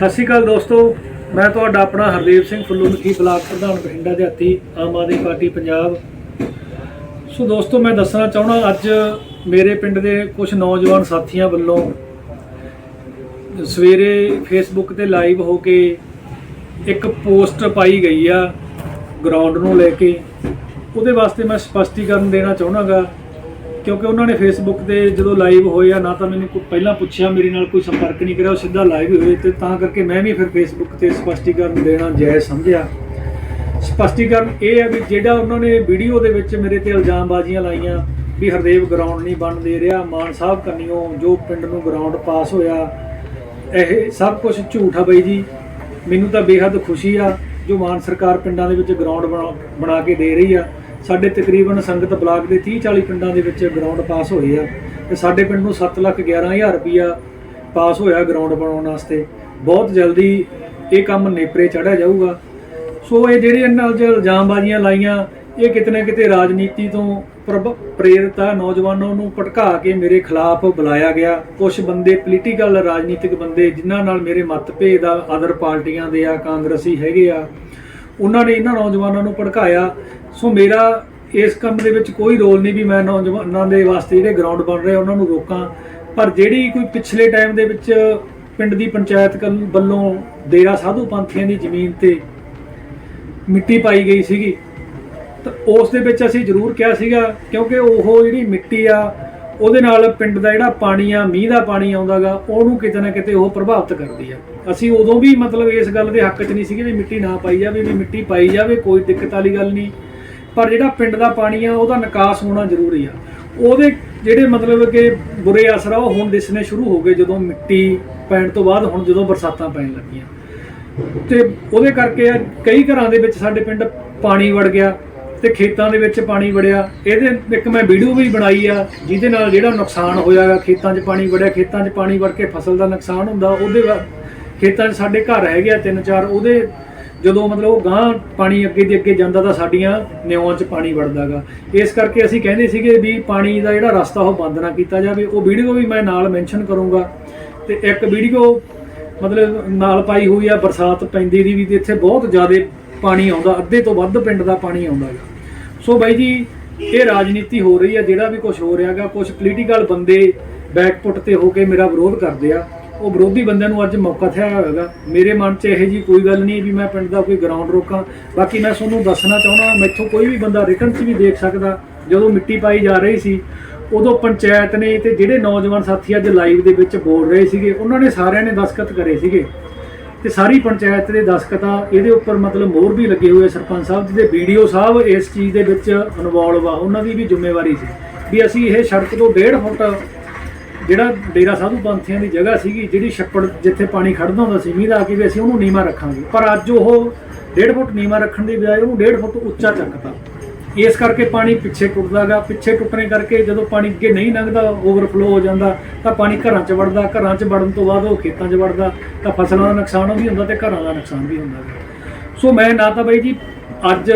ਸਤਿ ਸ਼੍ਰੀ ਅਕਾਲ ਦੋਸਤੋ, ਮੈਂ ਤੁਹਾਡਾ ਆਪਣਾ ਹਰਦੇਵ ਸਿੰਘ ਫੁੱਲੂ ਫੁੱਲੂਮਖੀ ਬਲਾਕ ਪ੍ਰਧਾਨ ਬਠਿੰਡਾ ਦਿਹਾਤੀ, ਆਮ ਆਦਮੀ ਪਾਰਟੀ ਪੰਜਾਬ। ਸੋ ਦੋਸਤੋ, ਮੈਂ ਦੱਸਣਾ ਚਾਹਣਾ ਅੱਜ ਮੇਰੇ ਪਿੰਡ ਦੇ ਕੁਝ ਨੌਜਵਾਨ ਸਾਥੀਆਂ ਵੱਲੋਂ ਸਵੇਰੇ ਫੇਸਬੁੱਕ ਤੇ ਲਾਈਵ ਹੋ ਕੇ ਇੱਕ ਪੋਸਟ ਪਾਈ ਗਈ ਆ ਗਰਾਊਂਡ ਨੂੰ ਲੈ ਕੇ। ਉਹਦੇ ਵਾਸਤੇ ਮੈਂ ਸਪਸ਼ਟੀਕਰਨ ਦੇਣਾ ਚਾਹਣਾਗਾ ਕਿਉਂਕਿ ਉਹਨਾਂ ਨੇ ਫੇਸਬੁੱਕ ਤੇ ਜਦੋਂ ਲਾਈਵ ਹੋਏ ਆ ਨਾ ਤਾਂ ਮੈਨੂੰ ਕੋਈ ਪਹਿਲਾਂ ਪੁੱਛਿਆ, ਮੇਰੇ ਨਾਲ ਕੋਈ ਸੰਪਰਕ ਨਹੀਂ ਕਰਿਆ, ਉਹ ਸਿੱਧਾ ਲਾਈਵ ਹੋਏ ਤੇ ਤਾਂ ਕਰਕੇ ਮੈਂ ਵੀ ਫਿਰ ਫੇਸਬੁੱਕ ਤੇ ਸਪਸ਼ਟੀਕਰਨ ਦੇਣਾ ਜਾਇਜ਼ ਸਮਝਿਆ। ਸਪਸ਼ਟੀਕਰਨ ਇਹ ਹੈ ਵੀ ਜਿਹੜਾ ਉਹਨਾਂ ਨੇ ਵੀਡੀਓ ਦੇ ਵਿੱਚ ਮੇਰੇ ਤੇ ਇਲਜ਼ਾਮਬਾਜ਼ੀਆਂ ਲਾਈਆਂ ਵੀ ਹਰਦੇਵ ਗਰਾਊਂਡ ਨਹੀਂ ਬਣ ਦੇ ਰਿਹਾ, ਮਾਨ ਸਾਹਿਬ ਕੰਨਿਓ ਜੋ ਪਿੰਡ ਨੂੰ ਗਰਾਊਂਡ ਪਾਸ ਹੋਇਆ, ਇਹ ਸਭ ਕੁਝ ਝੂਠ ਆ ਬਈ ਜੀ। ਮੈਨੂੰ ਤਾਂ ਬੇਹੱਦ ਖੁਸ਼ੀ ਆ ਜੋ ਮਾਨ ਸਰਕਾਰ ਪਿੰਡਾਂ ਦੇ ਵਿੱਚ ਗਰਾਊਂਡ ਬਣਾ- ਬਣਾ ਕੇ ਦੇ ਰਹੀ ਆ। ਸਾਡੇ ਤਕਰੀਬਨ ਸੰਗਤ ਬਲਾਕ ਦੇ 30 40 ਪਿੰਡਾਂ ਦੇ ਵਿੱਚ ਗਰਾਊਂਡ ਪਾਸ ਹੋਏ ਆ ਤੇ ਸਾਡੇ ਪਿੰਡ ਨੂੰ 7 ਲੱਖ 11000 ਰੁਪਇਆ ਪਾਸ ਹੋਇਆ ਗਰਾਊਂਡ ਬਣਾਉਣ ਵਾਸਤੇ। ਬਹੁਤ ਜਲਦੀ ਇਹ ਕੰਮ ਨੇਪਰੇ ਚੜਿਆ ਜਾਊਗਾ। ਸੋ ਇਹ ਜਿਹੜੇ ਇਹਨਾਂ ਨਾਲ ਇਲਜ਼ਾਮਬਾਜ਼ੀਆਂ ਲਾਈਆਂ, ਇਹ ਕਿਤੇ ਨਾ ਕਿਤੇ ਰਾਜਨੀਤੀ ਤੋਂ ਪ੍ਰਭ- ਪ੍ਰੇਰਿਤ ਆ। ਨੌਜਵਾਨਾਂ ਨੂੰ ਭਟਕਾ ਕੇ ਮੇਰੇ ਖਿਲਾਫ ਬੁਲਾਇਆ ਗਿਆ। ਕੁਝ ਬੰਦੇ ਪੋਲੀਟੀਕਲ ਰਾਜਨੀਤਿਕ ਬੰਦੇ ਜਿਨ੍ਹਾਂ ਨਾਲ ਮੇਰੇ ਮਤਭੇਦ ਆ ਅਦਰ ਪਾਰਟੀਆਂ ਦੇ ਆ, ਕਾਂਗਰਸੀ ਹੈਗੇ ਆ। ਉਹਨਾਂ ਨੇ ਇਹਨਾਂ ਨੌਜਵਾਨਾਂ ਨੂੰ ਭੜਕਾਇਆ। ਸੋ ਮੇਰਾ ਇਸ ਕੰਮ ਦੇ ਵਿੱਚ ਕੋਈ ਰੋਲ ਨਹੀਂ ਵੀ ਮੈਂ ਨੌਜਵਾਨਾਂ ਦੇ ਵਾਸਤੇ ਜਿਹੜੇ ਗਰਾਊਂਡ ਬਣ ਰਹੇ, ਉਹਨਾਂ ਨੂੰ ਰੋਕਾਂ। ਪਰ ਜਿਹੜੀ ਕੋਈ ਪਿਛਲੇ ਟਾਈਮ ਦੇ ਵਿੱਚ ਪਿੰਡ ਦੀ ਪੰਚਾਇਤ ਕੱਲ- ਵੱਲੋਂ ਡੇਰਾ ਸਾਧੂ ਪੰਥੀਆਂ ਦੀ ਜ਼ਮੀਨ ਤੇ ਮਿੱਟੀ ਪਾਈ ਗਈ ਸੀਗੀ, ਤਾਂ ਉਸ ਦੇ ਵਿੱਚ ਅਸੀਂ ਜ਼ਰੂਰ ਕਿਹਾ ਸੀਗਾ, ਕਿਉਂਕਿ ਉਹ ਜਿਹੜੀ ਮਿੱਟੀ ਆ ਉਹਦੇ ਨਾਲ ਪਿੰਡ ਦਾ ਜਿਹੜਾ ਪਾਣੀ ਆ, ਮੀਂਹ ਦਾ ਪਾਣੀ ਆਉਂਦਾਗਾ, ਉਹਨੂੰ ਕਿਤੇ ਨਾ ਕਿਤੇ ਉਹ ਪ੍ਰਭਾਵਿਤ ਕਰਦੀ ਆ। ਅਸੀਂ ਉਦੋਂ ਵੀ ਮਤਲਬ ਇਸ ਗੱਲ ਦੇ ਹੱਕ 'ਚ ਨਹੀਂ ਸੀਗੇ ਵੀ ਮਿੱਟੀ ਨਾ ਪਾਈ ਜਾਵੇ, ਵੀ ਮਿੱਟੀ ਪਾਈ ਜਾਵੇ, ਕੋਈ ਦਿੱਕਤ ਵਾਲੀ ਗੱਲ ਨਹੀਂ। ਪਰ ਜਿਹੜਾ ਪਿੰਡ ਦਾ ਪਾਣੀ ਆ, ਉਹਦਾ ਨਿਕਾਸ ਹੋਣਾ ਜ਼ਰੂਰੀ ਆ। ਉਹਦੇ ਜਿਹੜੇ ਮਤਲਬ ਕਿ ਬੁਰੇ ਅਸਰ ਆ, ਉਹ ਹੁਣ ਦਿਸਨੇ ਸ਼ੁਰੂ ਹੋ ਗਏ, ਜਦੋਂ ਮਿੱਟੀ ਪੈਣ ਤੋਂ ਬਾਅਦ ਹੁਣ ਜਦੋਂ ਬਰਸਾਤਾਂ ਪੈਣ ਲੱਗੀਆਂ। ਤੇ ਉਹਦੇ ਕਰਕੇ ਕਈ ਘਰਾਂ ਦੇ ਵਿੱਚ ਸਾਡੇ ਪਿੰਡ ਪਾਣੀ ਵੜ ਗਿਆ। ਤੇ ਖੇਤਾਂ ਦੇ ਵਿੱਚ ਪਾਣੀ ਵੜਿਆ। ਇਹਦੇ ਇੱਕ ਮੈਂ ਵੀਡੀਓ ਵੀ ਬਣਾਈ ਆ, ਜਿਹਦੇ ਨਾਲ ਜਿਹੜਾ ਨੁਕਸਾਨ ਹੋਇਆਗਾ ਖੇਤਾਂ 'ਚ ਪਾਣੀ ਵੜਿਆ, ਖੇਤਾਂ 'ਚ ਪਾਣੀ ਵੜ ਕੇ ਫਸਲ ਦਾ ਨੁਕਸਾਨ ਹੁੰਦਾ, ਉਹਦੇ ਵਾ- ਖੇਤਾਂ 'ਚ ਸਾਡੇ ਘਰ ਹੈਗੇ ਆ ਤਿੰਨ ਚਾਰ, ਉਹਦੇ ਜਦੋਂ ਮਤਲਬ ਉਹ ਗਾਂ ਪਾਣੀ ਅੱਗੇ ਦੀ ਅੱਗੇ ਜਾਂਦਾ ਤਾਂ ਸਾਡੀਆਂ ਨਿਉਆਂ 'ਚ ਪਾਣੀ ਵੜਦਾਗਾ ਇਸ ਕਰਕੇ ਅਸੀਂ ਕਹਿੰਦੇ ਸੀਗੇ ਵੀ ਪਾਣੀ ਦਾ ਜਿਹੜਾ ਰਸਤਾ ਉਹ ਬੰਦ ਨਾ ਕੀਤਾ ਜਾਵੇ। ਉਹ ਵੀਡੀਓ ਵੀ ਮੈਂ ਨਾਲ ਮੈਂਸ਼ਨ ਕਰੂੰਗਾ। ਤੇ ਇੱਕ ਵੀਡੀਓ ਮਤਲਬ ਨਾਲ ਪਾਈ ਹੋਈ ਆ, ਬਰਸਾਤ ਪੈਂਦੀ ਦੀ ਵੀ ਤੇ ਇੱਥੇ ਬਹੁਤ ਜ਼ਿਆਦਾ ਪਾਣੀ ਆਉਂਦਾ, ਅੱਧੇ ਤੋਂ ਵੱਧ ਪਿੰਡ ਦਾ ਪਾਣੀ ਆਉਂਦਾ ਗਾ। ਸੋ ਬਾਈ ਜੀ, ਇਹ ਰਾਜਨੀਤੀ ਹੋ ਰਹੀ ਹੈ, ਜਿਹੜਾ ਵੀ ਕੁਝ ਹੋ ਰਿਹਾਗਾ ਕੁਝ ਪੋਲੀਟੀਕਲ ਬੰਦੇ ਬੈਕਪੁੱਟ ਤੇ ਹੋ ਕੇ ਮੇਰਾ ਵਿਰੋਧ ਕਰਦੇ ਆ। ਉਹ ਵਿਰੋਧੀ ਬੰਦਿਆਂ ਨੂੰ ਅੱਜ ਮੌਕਾ ਥਿਆ ਹੋਵੇਗਾ ਮੇਰੇ ਮਨ 'ਚ ਇਹੋ ਜੀ ਕੋਈ ਗੱਲ ਨਹੀਂ ਵੀ ਮੈਂ ਪਿੰਡ ਦਾ ਕੋਈ ਗਰਾਊਂਡ ਰੋਕਾਂ। ਬਾਕੀ ਮੈਂ ਤੁਹਾਨੂੰ ਦੱਸਣਾ ਚਾਹੁੰਦਾ, ਮੈਥੋਂ ਕੋਈ ਵੀ ਬੰਦਾ ਰਿਟਰਨ 'ਚ ਵੀ ਦੇਖ ਸਕਦਾ। ਜਦੋਂ ਮਿੱਟੀ ਪਾਈ ਜਾ ਰਹੀ ਸੀ, ਉਦੋਂ ਪੰਚਾਇਤ ਨੇ ਤੇ ਜਿਹੜੇ ਨੌਜਵਾਨ ਸਾਥੀ ਅੱਜ ਲਾਈਵ ਦੇ ਵਿੱਚ ਬੋਲ ਰਹੇ ਸੀਗੇ, ਉਹਨਾਂ ਨੇ ਸਾਰਿਆਂ ਨੇ ਦਸਖਤ ਕਰੇ ਸੀਗੇ। ਤੇ ਸਾਰੀ ਪੰਚਾਇਤ ਦੇ ਦਸਖਤ ਇਹਦੇ ਉੱਪਰ ਮਤਲਬ ਮੋਹਰ ਵੀ ਲੱਗੇ ਹੋਏ ਸਰਪੰਚ ਸਾਹਿਬ ਜੀ ਦੇ ਵੀਡੀਓ ਸਾਹਿਬ ਇਸ ਚੀਜ਼ ਦੇ ਵਿੱਚ ਇਨਵੋਲਵ ਆ, ਉਹਨਾਂ ਦੀ ਵੀ ਜ਼ਿੰਮੇਵਾਰੀ ਸੀ ਵੀ ਅਸੀਂ ਇਹ ਸੜਕ ਤੋਂ 1.5 ਫੁੱਟ ਜਿਹੜਾ ਡੇਰਾ ਸਾਧੂ ਪੰਥੀਆਂ ਦੀ ਜਗ੍ਹਾ ਸੀਗੀ, ਜਿਹੜੀ ਛੱਪੜ ਜਿੱਥੇ ਪਾਣੀ ਖੜਦਾ ਹੁੰਦਾ ਸੀ, ਮੀਂਹ ਦਾ ਆ ਕੇ ਵੀ ਅਸੀਂ ਉਹਨੂੰ ਨੀਵਾਂ ਰੱਖਾਂਗੇ। ਪਰ ਅੱਜ ਉਹ 1.5 ਫੁੱਟ ਨੀਵਾਂ ਰੱਖਣ ਦੀ ਬਜਾਏ ਉਹਨੂੰ 1.5 ਫੁੱਟ ਉੱਚਾ ਚੱਕਤਾ। ਇਸ ਕਰਕੇ ਪਾਣੀ ਪਿੱਛੇ ਟੁੱਟਦਾਗਾ ਪਿੱਛੇ ਟੁੱਟਣੇ ਕਰਕੇ ਜਦੋਂ ਪਾਣੀ ਅੱਗੇ ਨਹੀਂ ਲੰਘਦਾ ਓਵਰਫਲੋ ਹੋ ਜਾਂਦਾ, ਤਾਂ ਪਾਣੀ ਘਰਾਂ 'ਚ ਵੜਦਾ। ਘਰਾਂ 'ਚ ਵੜਨ ਤੋਂ ਬਾਅਦ ਉਹ ਖੇਤਾਂ 'ਚ ਵੜਦਾ। ਤਾਂ ਫਸਲਾਂ ਦਾ ਨੁਕਸਾਨ ਵੀ ਹੁੰਦਾ ਤੇ ਘਰਾਂ ਦਾ ਨੁਕਸਾਨ ਵੀ ਹੁੰਦਾ ਗਾ। ਸੋ ਮੈਂ ਨਾ ਤਾਂ ਬਾਈ ਜੀ, ਅੱਜ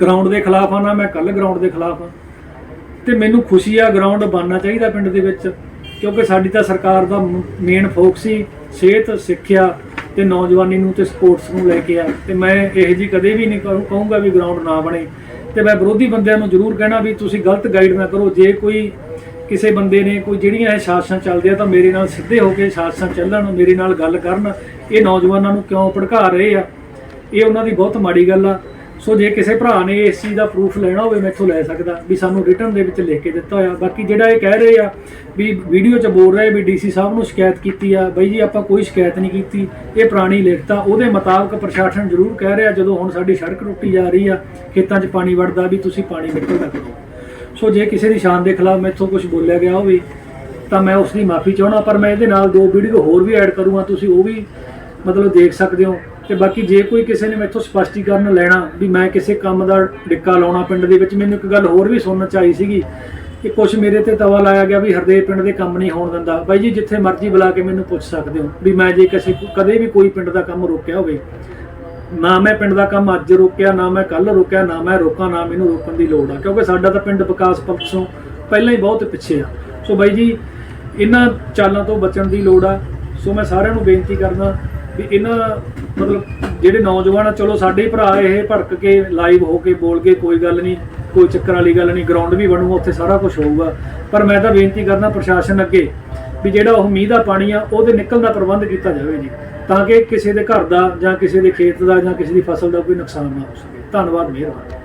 ਗਰਾਊਂਡ ਦੇ ਖਿਲਾਫ ਆ, ਨਾ ਮੈਂ ਕੱਲ ਗਰਾਊਂਡ ਦੇ ਖਿਲਾਫ ਆ। ਤੇ ਮੈਨੂੰ ਖੁਸ਼ੀ ਆ ਗਰਾਊਂਡ ਬਣਨਾ ਚਾਹੀਦਾ ਪਿੰਡ ਦੇ ਵਿੱਚ, ਕਿਉਂਕਿ ਸਾਡੀ ਤਾਂ ਸਰਕਾਰ ਦਾ ਮੇਨ ਫੋਕਸ ਸੀ, ਸਿਹਤ, ਸਿੱਖਿਆ ਤੇ ਨੌਜਵਾਨੀ ਨੂੰ ਤੇ ਸਪੋਰਟਸ ਨੂੰ ਲੈ ਕੇ ਆ। ਤੇ ਮੈਂ ਇਹ ਜੀ ਕਦੇ ਵੀ ਨਹੀਂ ਕਹੂੰਗਾ ਵੀ ਗਰਾਊਂਡ ਨਾ ਬਣੇ। ਤੇ ਮੈਂ ਵਿਰੋਧੀ ਬੰਦਿਆਂ ਨੂੰ ਜ਼ਰੂਰ ਕਹਿਣਾ ਵੀ ਤੁਸੀਂ ਗਲਤ ਗਾਈਡ ਨਾ ਕਰੋ। ਜੇ ਕੋਈ ਕਿਸੇ ਬੰਦੇ ਨੇ ਕੋਈ ਜਿਹੜੀਆਂ ਇਹ ਸ਼ਾਸਨ ਚੱਲਦੇ ਆ ਤਾਂ ਮੇਰੇ ਨਾਲ ਸਿੱਧੇ ਹੋ ਕੇ ਸ਼ਾਸਨਾਂ ਚੱਲਣ, ਮੇਰੇ ਨਾਲ ਗੱਲ ਕਰਨ। ਇਹ ਨੌਜਵਾਨਾਂ ਨੂੰ ਕਿਉਂ ਭੜਕਾ ਰਹੇ ਆ? ਇਹ ਉਹਨਾਂ ਦੀ ਬਹੁਤ ਮਾੜੀ ਗੱਲ ਆ। ਸੋ ਜੇ ਕਿਸੇ ਭਰਾ ਨੇ ਇਸ ਚੀਜ਼ ਦਾ ਪ੍ਰੂਫ ਲੈਣਾ ਹੋਵੇ, ਮੈਥੋਂ ਲੈ ਸਕਦਾ, ਵੀ ਸਾਨੂੰ ਰਿਟਰਨ ਦੇ ਵਿੱਚ ਲਿਖ ਕੇ ਦਿੱਤਾ ਹੋਇਆ। ਬਾਕੀ ਜਿਹੜਾ ਇਹ ਕਹਿ ਰਹੇ ਆ ਵੀ ਵੀਡੀਓ 'ਚ ਬੋਲ ਰਹੇ ਵੀ ਡੀਸੀ ਸਾਹਿਬ ਨੂੰ ਸ਼ਿਕਾਇਤ ਕੀਤੀ ਆ, ਬਾਈ ਜੀ ਆਪਾਂ ਕੋਈ ਸ਼ਿਕਾਇਤ ਨਹੀਂ ਕੀਤੀ, ਇਹ ਪੁਰਾਣੀ ਲਿਖਤਾ ਉਹਦੇ ਮੁਤਾਬਕ ਪ੍ਰਸ਼ਾਸਨ ਜ਼ਰੂਰ ਕਹਿ ਰਿਹਾ, ਜਦੋਂ ਹੁਣ ਸਾਡੀ ਸੜਕ ਟੁੱਟੀ ਜਾ ਰਹੀ ਆ, ਖੇਤਾਂ 'ਚ ਪਾਣੀ ਵੜਦਾ ਵੀ ਤੁਸੀਂ ਪਾਣੀ ਨਿਕਲਦਾ ਕਰੋ ਸੋ ਜੇ ਕਿਸੇ ਦੀ ਸ਼ਾਨ ਦੇ ਖਿਲਾਫ ਮੈਥੋਂ ਕੁਝ ਬੋਲਿਆ ਗਿਆ ਹੋਵੇ, ਤਾਂ ਮੈਂ ਉਸ ਦੀ ਮਾਫੀ ਚਾਹਣਾ ਪਰ ਮੈਂ ਇਹਦੇ ਨਾਲ ਦੋ ਵੀਡੀਓ ਹੋਰ ਵੀ ਐਡ ਕਰੂੰਗਾ, ਤੁਸੀਂ ਉਹ ਵੀ ਮਤਲਬ ਦੇਖ ਸਕਦੇ ਹੋ। ਤੇ ਬਾਕੀ ਜੇ ਕੋਈ ਕਿਸੇ ਨੇ ਮੈਥੋਂ ਸਪਸ਼ਟੀਕਰਨ ਲੈਣਾ ਵੀ ਮੈਂ ਕਿਸੇ ਕੰਮ ਦਾ ਡਿੱਕਾ ਲਾਉਣਾ ਪਿੰਡ ਦੇ ਵਿੱਚ, ਮੈਨੂੰ ਇੱਕ ਗੱਲ ਹੋਰ ਵੀ ਸੁਣਨ ਚ ਆਈ ਸੀਗੀ ਕਿ ਕੁਝ ਮੇਰੇ ਤੇ ਤਵਾ ਲਾਇਆ ਗਿਆ ਵੀ ਹਰਦੇ ਪਿੰਡ ਦੇ ਕੰਮ ਨਹੀਂ ਹੋਣ ਦਿੰਦਾ। ਬਾਈ ਜੀ, ਜਿੱਥੇ ਮਰਜ਼ੀ ਬੁਲਾ ਕੇ ਮੈਨੂੰ ਪੁੱਛ ਸਕਦੇ ਹੋ ਵੀ ਮੈਂ ਜੇ ਕਿਸੇ ਕਦੇ ਵੀ ਕੋਈ ਪਿੰਡ ਦਾ ਕੰਮ ਰੋਕਿਆ ਹੋਵੇ, ਨਾ ਮੈਂ ਪਿੰਡ ਦਾ ਕੰਮ ਅੱਜ ਰੋਕਿਆ, ਨਾ ਮੈਂ ਕੱਲ ਰੋਕਿਆ, ਨਾ ਮੈਂ ਰੋਕਾਂ, ਨਾ ਮੈਨੂੰ ਰੋਕਣ ਦੀ ਲੋੜ ਆ। ਕਿਉਂਕਿ ਸਾਡਾ ਤਾਂ ਪਿੰਡ ਵਿਕਾਸ ਪੱਖੋਂ ਪਹਿਲਾਂ ਹੀ ਬਹੁਤ ਪਿੱਛੇ ਆ। ਸੋ ਬਾਈ ਜੀ, ਇਹਨਾਂ ਚਾਲਾਂ ਤੋਂ ਬਚਣ ਦੀ ਲੋੜ ਆ। ਸੋ ਮੈਂ ਸਾਰਿਆਂ ਨੂੰ ਬੇਨਤੀ ਕਰਦਾ ਵੀ ਇਹਨਾਂ, ਮਤਲਬ ਜਿਹੜੇ ਨੌਜਵਾਨ ਆ, ਚਲੋ ਸਾਡੇ ਭਰਾ ਇਹ ਭੜਕ ਕੇ ਲਾਈਵ ਹੋ ਕੇ ਬੋਲ ਕੇ ਕੋਈ ਗੱਲ ਨਹੀਂ, ਕੋਈ ਚੱਕਰ ਵਾਲੀ ਗੱਲ ਨਹੀਂ ਗਰਾਊਂਡ ਵੀ ਬਣੂਗਾ ਉੱਥੇ ਸਾਰਾ ਕੁਝ ਹੋਊਗਾ। ਪਰ ਮੈਂ ਤਾਂ ਬੇਨਤੀ ਕਰਦਾ ਪ੍ਰਸ਼ਾਸਨ ਅੱਗੇ ਵੀ ਜਿਹੜਾ ਉਹ ਮੀਂਹ ਦਾ ਪਾਣੀ ਆ, ਉਹਦੇ ਨਿਕਲਣ ਦਾ ਪ੍ਰਬੰਧ ਕੀਤਾ ਜਾਵੇ ਜੀ, ਤਾਂ ਕਿ ਕਿਸੇ ਦੇ ਘਰ ਦਾ ਜਾਂ ਕਿਸੇ ਦੇ ਖੇਤ ਦਾ ਜਾਂ ਕਿਸੇ ਦੀ ਫਸਲ ਦਾ ਕੋਈ ਨੁਕਸਾਨ ਨਾ ਹੋ ਸਕੇ। ਧੰਨਵਾਦ, ਮਿਹਰਬਾਨੀ।